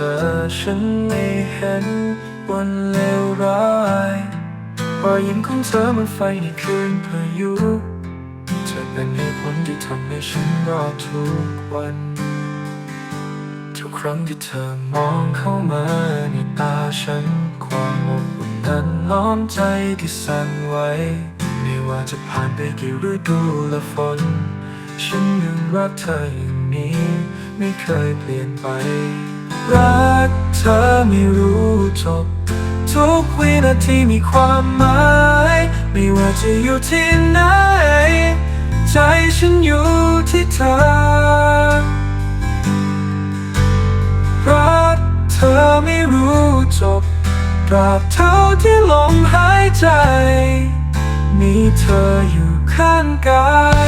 อฉันไม่เห็นวันเลวร้ายรอยยิ้มของเธอเหมันไฟในคืนพายุเธอเป็นเหตุผลที่ทำให้ฉันรอดทุกวันทุกครั้งที่เธอมองเข้ามาในตาฉัน ความอบอุ่นนั้นล้อมใจที่สั่นไหวไม่ว่าจะผ่านไปกี่ฤดูและฝน ฉันยังรักเธออย่างนี้ ไม่เคยเปลี่ยนไป รักเธอไม่รู้จบ ทุกวินาทีมีความหมาย ไม่ว่าจะอยู่ที่ไหน ใจฉันอยู่ที่เธอ รักเธอไม่รู้จบตราบเท่าที่ลมหายใจ มีเธออยู่ข้างกาย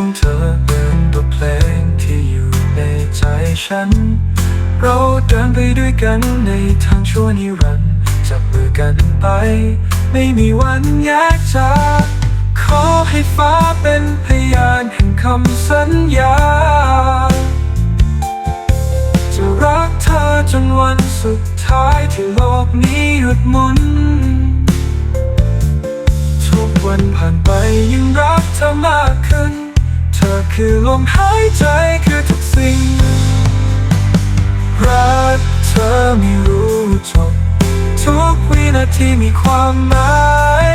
ของเธอเป็นบทเพลงที่อยู่ในใจฉัน เราเดินไปด้วยกันในทางชั่วนิรันดร์จับมือกันไป ไม่มีวันแยกจากขอให้ฟ้าเป็นพยานแห่งคำสัญญา จะรักเธอจนวันสุดท้ายที่โลกนี้หยุดหมุน ทุกวันผ่านไป คือลมหายใจคือทุกสิ่ง รักเธอไม่รู้จบทุกวินาทีมีความหมาย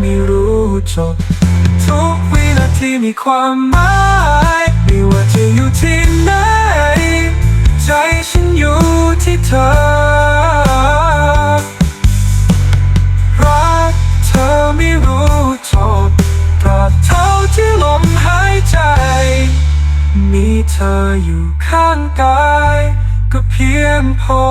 ไม่รู้จบทุกวินาทีมีความหมายไม่ว่าจะอยู่ที่ไหน ใจฉันอยู่ที่เธอ ธออยู่ข้างกาย ก็เพียงพอ